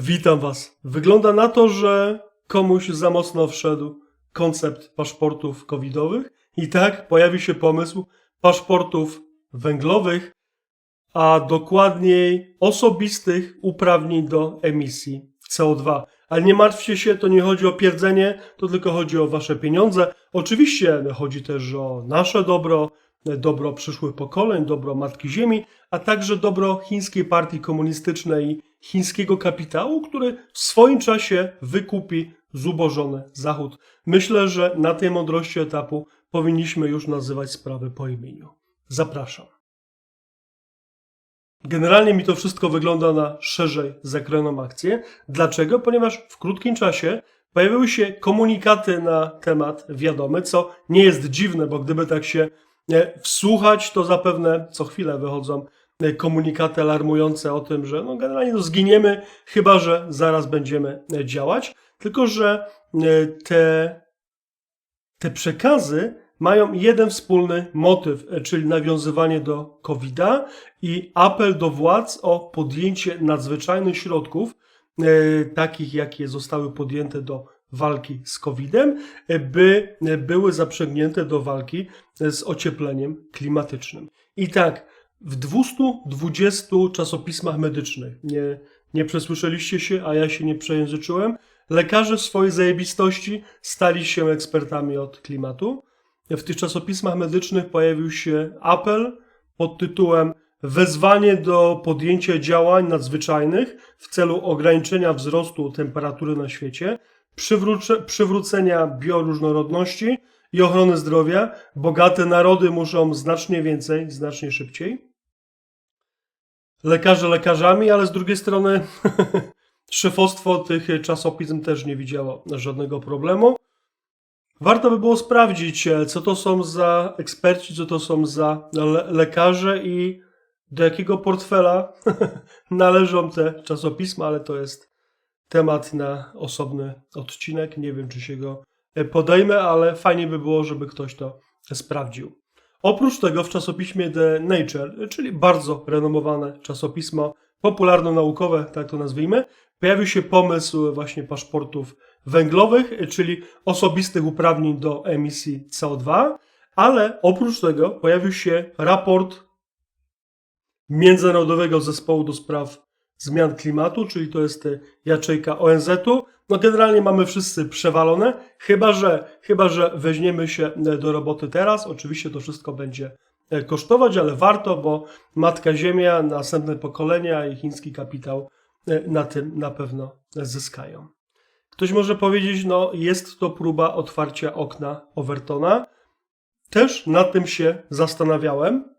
Witam Was. Wygląda na to, że komuś za mocno wszedł koncept paszportów covidowych i tak pojawi się pomysł paszportów węglowych, a dokładniej osobistych uprawnień do emisji CO2. Ale nie martwcie się, to nie chodzi o pierdzenie, to tylko chodzi o Wasze pieniądze. Oczywiście chodzi też o nasze dobro, dobro przyszłych pokoleń, dobro Matki Ziemi, a także dobro chińskiej partii komunistycznej i chińskiego kapitału, który w swoim czasie wykupi zubożony Zachód. Myślę, że na tej mądrości etapu powinniśmy już nazywać sprawy po imieniu. Zapraszam. Generalnie mi to wszystko wygląda na szerzej zakrojoną akcję. Dlaczego? Ponieważ w krótkim czasie pojawiły się komunikaty na temat wiadomy, co nie jest dziwne, bo gdyby tak się wsłuchać, to zapewne co chwilę wychodzą e, komunikaty alarmujące o tym, że no generalnie no zginiemy, chyba że zaraz będziemy e, działać. Tylko, że e, te, te przekazy mają jeden wspólny motyw, czyli nawiązywanie do COVID-a i apel do władz o podjęcie nadzwyczajnych środków, takich jakie zostały podjęte do walki z COVID-em, e, by e, były zaprzęgnięte do walki e, z ociepleniem klimatycznym. I tak, w 220 czasopismach medycznych, nie, nie przesłyszeliście się, a ja się nie przejęzyczyłem, lekarze w swojej zajebistości stali się ekspertami od klimatu. W tych czasopismach medycznych pojawił się apel pod tytułem Wezwanie do podjęcia działań nadzwyczajnych w celu ograniczenia wzrostu temperatury na świecie, przywrócenia bioróżnorodności i ochrony zdrowia. Bogate narody muszą znacznie więcej, znacznie szybciej. Lekarze lekarzami, ale z drugiej strony szefostwo tych czasopism też nie widziało żadnego problemu. Warto by było sprawdzić, co to są za eksperci, co to są za le lekarze i do jakiego portfela należą te czasopisma, ale to jest temat na osobny odcinek. Nie wiem, czy się go e, podejmę, ale fajnie by było, żeby ktoś to sprawdził. Oprócz tego w czasopiśmie The Nature, czyli bardzo renomowane czasopismo popularno-naukowe, tak to nazwijmy, pojawił się pomysł właśnie paszportów węglowych, czyli osobistych uprawnień do emisji CO2, ale oprócz tego pojawił się raport Międzynarodowego Zespołu do Spraw Zmian Klimatu, czyli to jest jaczejka ONZ-u. No generalnie mamy wszyscy przewalone, chyba że, chyba że weźmiemy się do roboty teraz. Oczywiście to wszystko będzie e, kosztować, ale warto, bo Matka Ziemia, następne pokolenia i chiński kapitał e, na tym na pewno zyskają. Ktoś może powiedzieć, no jest to próba otwarcia okna Overtona. Też nad tym się zastanawiałem.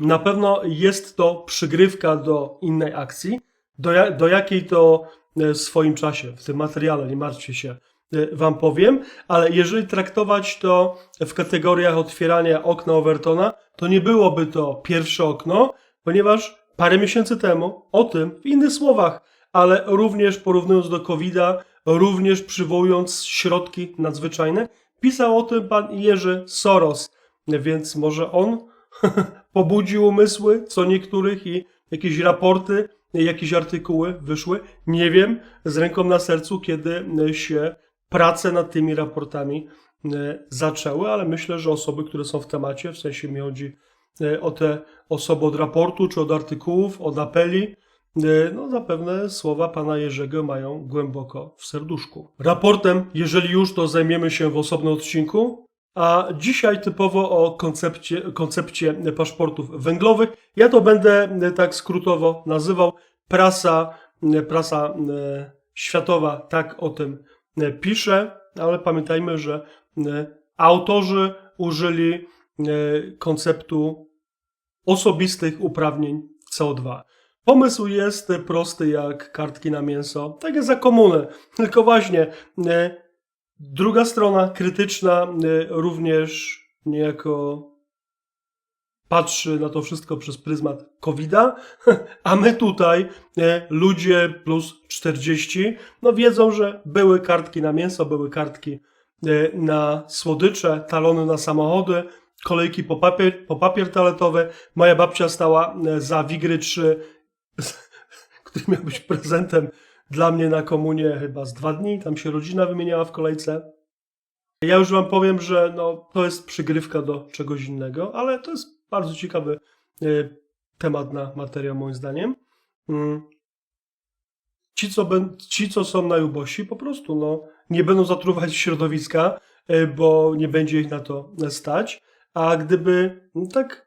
Na pewno jest to przygrywka do innej akcji, do, do jakiej to e, w swoim czasie, w tym materiale, nie martwcie się, e, Wam powiem, ale jeżeli traktować to w kategoriach otwierania okna Overtona, to nie byłoby to pierwsze okno, ponieważ parę miesięcy temu o tym, w innych słowach, ale również porównując do COVID-a, również przywołując środki nadzwyczajne, pisał o tym pan Jerzy Soros, więc może on pobudził umysły co niektórych i jakieś raporty, jakieś artykuły wyszły. Nie wiem, z ręką na sercu, kiedy się prace nad tymi raportami e, zaczęły, ale myślę, że osoby, które są w temacie, w sensie mi chodzi e, o te osoby od raportu, czy od artykułów, od apeli, e, no zapewne słowa pana Jerzego mają głęboko w serduszku. Raportem, jeżeli już, to zajmiemy się w osobnym odcinku, a dzisiaj typowo o koncepcie, koncepcie paszportów węglowych. Ja to będę e, tak skrótowo nazywał. Prasa, e, prasa e, światowa tak o tym pisze, ale pamiętajmy, że autorzy użyli konceptu osobistych uprawnień CO2. Pomysł jest prosty jak kartki na mięso, tak jak za komunę. Tylko właśnie Druga strona krytyczna y, również niejako patrzy na to wszystko przez pryzmat COVID-a, a my tutaj, y, ludzie plus 40, no wiedzą, że były kartki na mięso, były kartki y, na słodycze, talony na samochody, kolejki po papier, po papier toaletowy. Moja babcia stała za Wigry 3 który miał być prezentem dla mnie na komunie chyba z dwa dni. Tam się rodzina wymieniała w kolejce. Ja już wam powiem, że no, to jest przygrywka do czegoś innego, ale to jest bardzo ciekawy e, temat na materiał moim zdaniem. Mm. Ci co, ben, ci, co są najubosi, po prostu no, nie będą zatruwać środowiska, e, bo nie będzie ich na to stać. A gdyby no, tak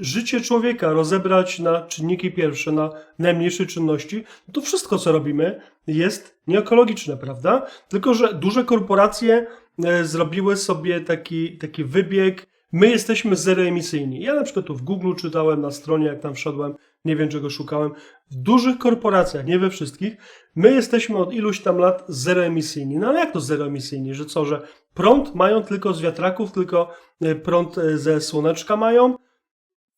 życie człowieka rozebrać na czynniki pierwsze, na najmniejsze czynności, no to wszystko, co robimy, jest nieekologiczne, prawda? Tylko, że duże korporacje e, zrobiły sobie taki, taki wybieg. My jesteśmy zeroemisyjni. Ja na przykład tu w Google czytałem na stronie, jak tam wszedłem, nie wiem czego szukałem. W dużych korporacjach, nie we wszystkich, my jesteśmy od iluś tam lat zeroemisyjni. No ale jak to zeroemisyjni? Że co, że prąd mają tylko z wiatraków, tylko e, prąd e, ze słoneczka mają?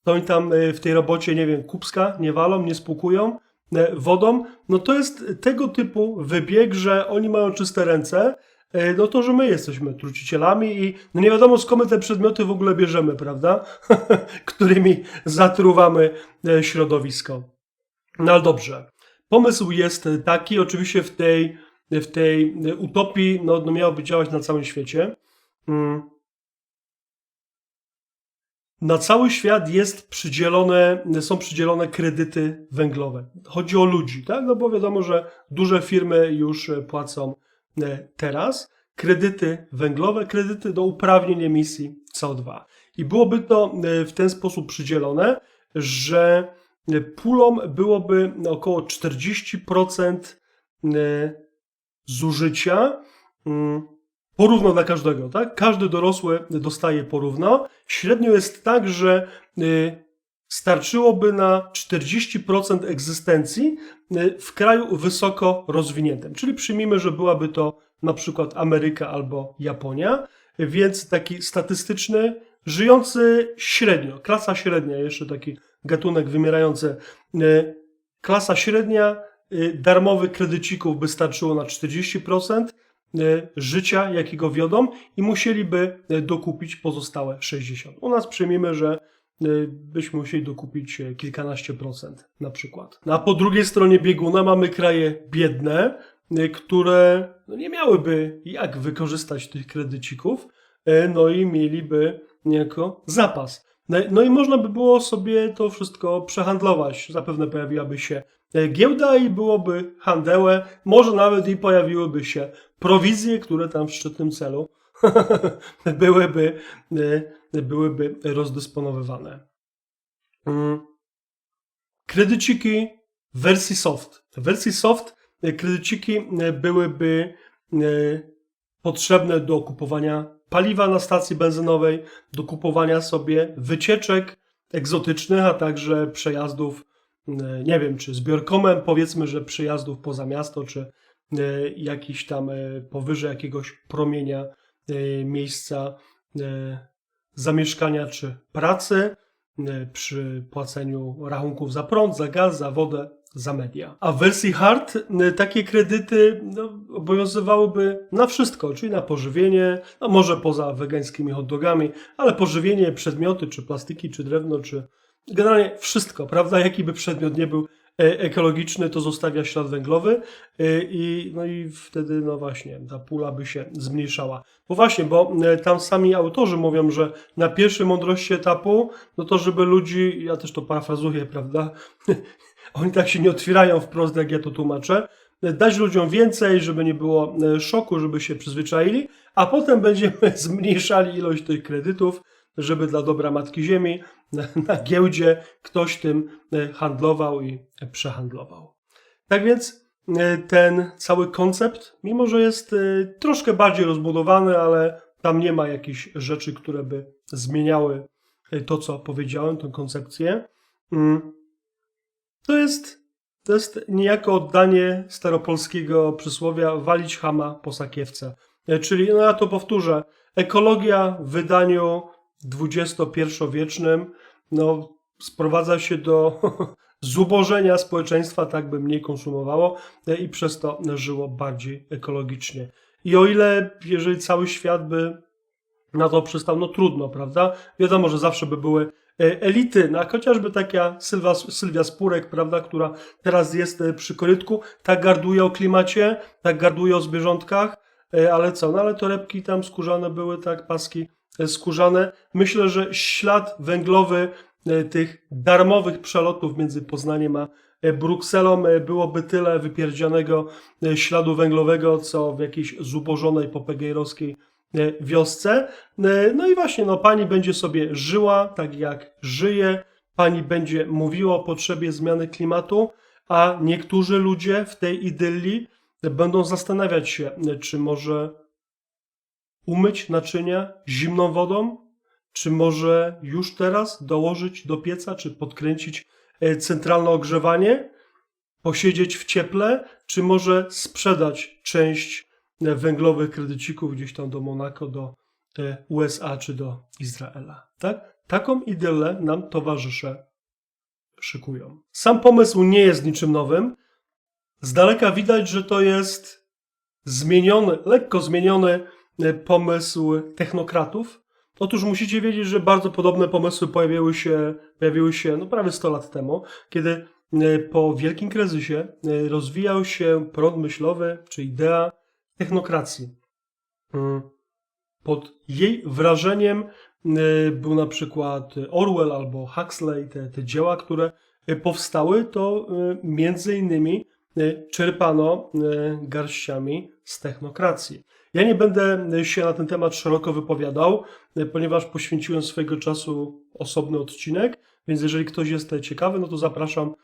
To oni tam e, w tej robocie, nie wiem, kupska nie walą, nie spłukują e, wodą. No to jest tego typu wybieg, że oni mają czyste ręce, e, no to, że my jesteśmy trucicielami i no nie wiadomo skąd my te przedmioty w ogóle bierzemy, prawda? Którymi zatruwamy środowisko. No ale dobrze. Pomysł jest taki, oczywiście w tej, w tej utopii no, no miałoby działać na całym świecie. Mm. Na cały świat jest przydzielone, są przydzielone kredyty węglowe. Chodzi o ludzi, tak? No bo wiadomo, że duże firmy już e, płacą e, teraz kredyty węglowe, kredyty do uprawnień emisji CO2. I byłoby to e, w ten sposób przydzielone, że pulą byłoby około 40% zużycia mm, porówno dla każdego, tak? Każdy dorosły dostaje porówno. Średnio jest tak, że y, starczyłoby na 40% egzystencji y, w kraju wysoko rozwiniętym. Czyli przyjmijmy, że byłaby to na przykład Ameryka albo Japonia, więc taki statystyczny, żyjący średnio, klasa średnia, jeszcze taki gatunek wymierający, y, klasa średnia, darmowy kredycików by starczyło na 40%, E, życia, jakiego wiodą i musieliby e, dokupić pozostałe 60. U nas przyjmiemy, że e, byśmy musieli dokupić kilkanaście procent na przykład. No a po drugiej stronie bieguna mamy kraje biedne, które no nie miałyby jak wykorzystać tych kredycików, no i mieliby niejako zapas. No i można by było sobie to wszystko przehandlować. Zapewne pojawiłaby się giełda i byłoby handełe, może nawet i pojawiłyby się prowizje, które tam w szczytnym celu byłyby, e, byłyby rozdysponowywane. Mm. Kredyciki w wersji soft. W wersji soft e, kredyciki e, byłyby potrzebne do kupowania paliwa na stacji benzynowej, do kupowania sobie wycieczek egzotycznych, a także przejazdów, nie wiem, czy zbiorkomem, powiedzmy, że przejazdów poza miasto, czy E, jakiś tam e, powyżej jakiegoś promienia e, miejsca zamieszkania czy pracy przy płaceniu rachunków za prąd, za gaz, za wodę, za media. A w wersji hard takie kredyty no, obowiązywałyby na wszystko, czyli na pożywienie, no może poza wegańskimi hotdogami, ale pożywienie, przedmioty, czy plastiki, czy drewno, czy generalnie wszystko, prawda? Jaki by przedmiot nie był, E, ekologiczny, to zostawia ślad węglowy e, i, no i wtedy, no właśnie, ta pula by się zmniejszała. Bo właśnie, bo e, tam sami autorzy mówią, że na pierwszej mądrości etapu, no to żeby ludzi, ja też to parafrazuję, prawda, oni tak się nie otwierają wprost, jak ja to tłumaczę, dać ludziom więcej, żeby nie było szoku, żeby się przyzwyczaili, a potem będziemy zmniejszali ilość tych kredytów, żeby dla dobra Matki Ziemi na, na giełdzie ktoś tym e, handlował i przehandlował. Tak więc e, ten cały koncept, mimo że jest e, troszkę bardziej rozbudowany, ale tam nie ma jakichś rzeczy, które by zmieniały to, co powiedziałem, tę koncepcję, mm, to jest, to jest niejako oddanie staropolskiego przysłowia walić hama po sakiewce. Czyli, no ja to powtórzę, ekologia w wydaniu XXI-wiecznym no, sprowadza się do zubożenia społeczeństwa, tak by mniej konsumowało e, i przez to żyło bardziej ekologicznie. I o ile, jeżeli cały świat by na to przystał, no trudno, prawda? Wiadomo, że zawsze by były e, elity, no, chociażby taka Sylwia, Sylwia Spurek, prawda, która teraz jest e, przy korytku, tak garduje o klimacie, tak garduje o zwierzątkach, e, ale co, no ale torebki tam skórzane były, tak, paski e, skórzane. Myślę, że ślad węglowy e, tych darmowych przelotów między Poznaniem a e, Brukselą e, byłoby tyle wypierdzianego e, śladu węglowego, co w jakiejś zubożonej popegejrowskiej e, wiosce. E, No i właśnie, no pani będzie sobie żyła tak jak żyje, pani będzie mówiła o potrzebie zmiany klimatu, a niektórzy ludzie w tej idylii będą zastanawiać się, e, czy może umyć naczynia zimną wodą, czy może już teraz dołożyć do pieca, czy podkręcić e, centralne ogrzewanie, posiedzieć w cieple, czy może sprzedać część e, węglowych kredycików gdzieś tam do Monako, do e, USA czy do Izraela. Tak? Taką ideę nam towarzysze szykują. Sam pomysł nie jest niczym nowym. Z daleka widać, że to jest zmieniony, lekko zmieniony e, pomysł technokratów. Otóż musicie wiedzieć, że bardzo podobne pomysły pojawiły się, pojawiły się no prawie 100 lat temu, kiedy e, po wielkim kryzysie e, rozwijał się prąd myślowy, czy idea technokracji. Mm. Pod jej wrażeniem e, był na przykład Orwell albo Huxley, te, te dzieła, które e, powstały, to e, między innymi e, czerpano e, garściami z technokracji. Ja nie będę się na ten temat szeroko wypowiadał, e, ponieważ poświęciłem swojego czasu osobny odcinek, więc jeżeli ktoś jest ciekawy, no to zapraszam, e,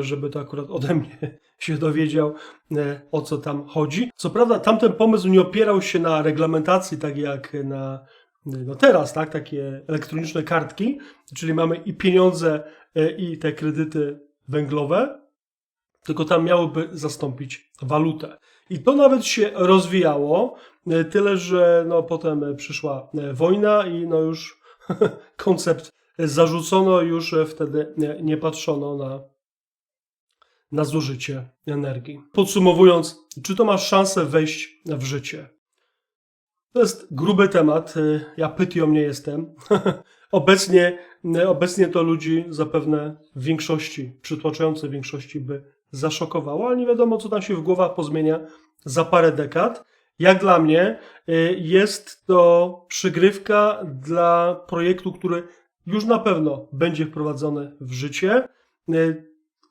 żeby to akurat ode mnie się dowiedział, e, o co tam chodzi. Co prawda, tamten pomysł nie opierał się na reglamentacji, tak jak na no teraz, tak, takie elektroniczne kartki, czyli mamy i pieniądze, e, i te kredyty węglowe, tylko tam miałyby zastąpić walutę. I to nawet się rozwijało, e, tyle że no, potem e, przyszła e, wojna i no już koncept zarzucono, już e, wtedy nie patrzono na, na zużycie energii. Podsumowując, czy to ma szansę wejść w życie? To jest gruby temat. Ja pytią nie jestem. obecnie, obecnie to ludzi zapewne w większości, przytłaczającej większości by zaszokowało, ale nie wiadomo, co tam się w głowach pozmienia za parę dekad. Jak dla mnie y, jest to przygrywka dla projektu, który już na pewno będzie wprowadzony w życie.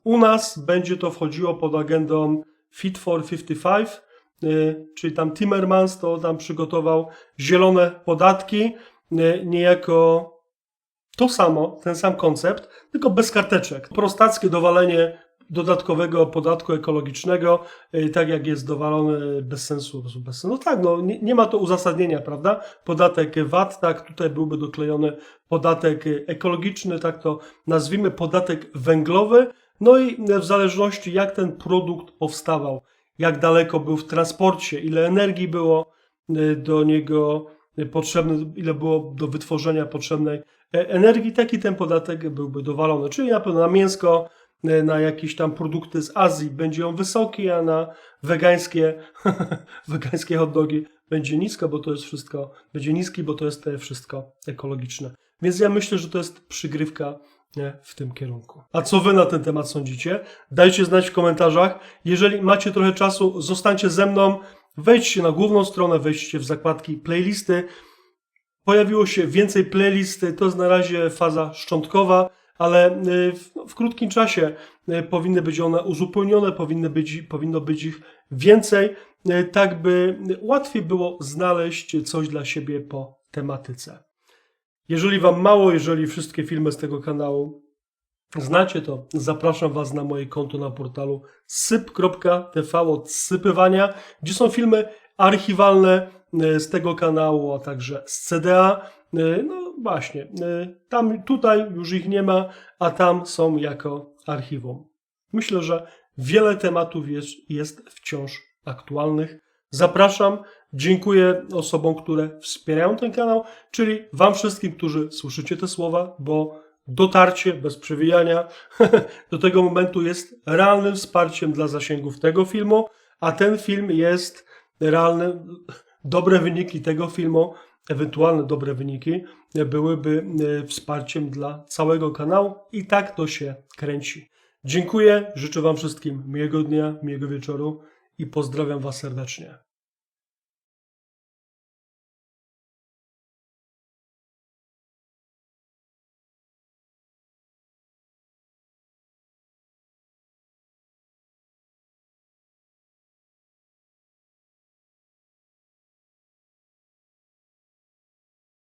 U nas będzie to wchodziło pod agendą Fit for 55, y, czyli tam Timmermans to tam przygotował zielone podatki, y, niejako to samo, ten sam koncept, tylko bez karteczek. Prostackie dowalenie dodatkowego podatku ekologicznego, y, tak jak jest dowalony bez sensu, bez sensu. No tak, no nie, nie ma to uzasadnienia, prawda? Podatek VAT, tak, tutaj byłby doklejony podatek ekologiczny, tak to nazwijmy podatek węglowy, no i w zależności jak ten produkt powstawał, jak daleko był w transporcie, ile energii było y, do niego potrzebne, ile było do wytworzenia potrzebnej e, energii, taki ten podatek byłby dowalony. Czyli na pewno na mięsko, y, na jakieś tam produkty z Azji będzie on wysoki, a na wegańskie, wegańskie hot dogi będzie nisko, bo to jest wszystko, będzie niski, bo to jest e, wszystko ekologiczne. Więc ja myślę, że to jest przygrywka nie, w tym kierunku. A co wy na ten temat sądzicie? Dajcie znać w komentarzach. Jeżeli macie trochę czasu, zostańcie ze mną. Wejdźcie na główną stronę, wejdźcie w zakładki playlisty. Pojawiło się więcej playlist, to jest na razie faza szczątkowa, ale y, w, no, w krótkim czasie y, powinny być one uzupełnione, powinny być, powinno być ich więcej, y, tak by łatwiej było znaleźć coś dla siebie po tematyce. Jeżeli Wam mało, jeżeli wszystkie filmy z tego kanału znacie, to zapraszam Was na moje konto na portalu syp.tv od sypywania, gdzie są filmy archiwalne e, z tego kanału, a także z CDA. E, No właśnie, e, tam tutaj już ich nie ma, a tam są jako archiwum. Myślę, że wiele tematów jest, jest wciąż aktualnych. Zapraszam, dziękuję osobom, które wspierają ten kanał, czyli Wam wszystkim, którzy słyszycie te słowa, bo dotarcie bez przewijania do tego momentu jest realnym wsparciem dla zasięgów tego filmu, a ten film jest realnym, dobre wyniki tego filmu ewentualne dobre wyniki byłyby e, wsparciem dla całego kanału i tak to się kręci. Dziękuję, życzę Wam wszystkim miłego dnia, miłego wieczoru i pozdrawiam Was serdecznie.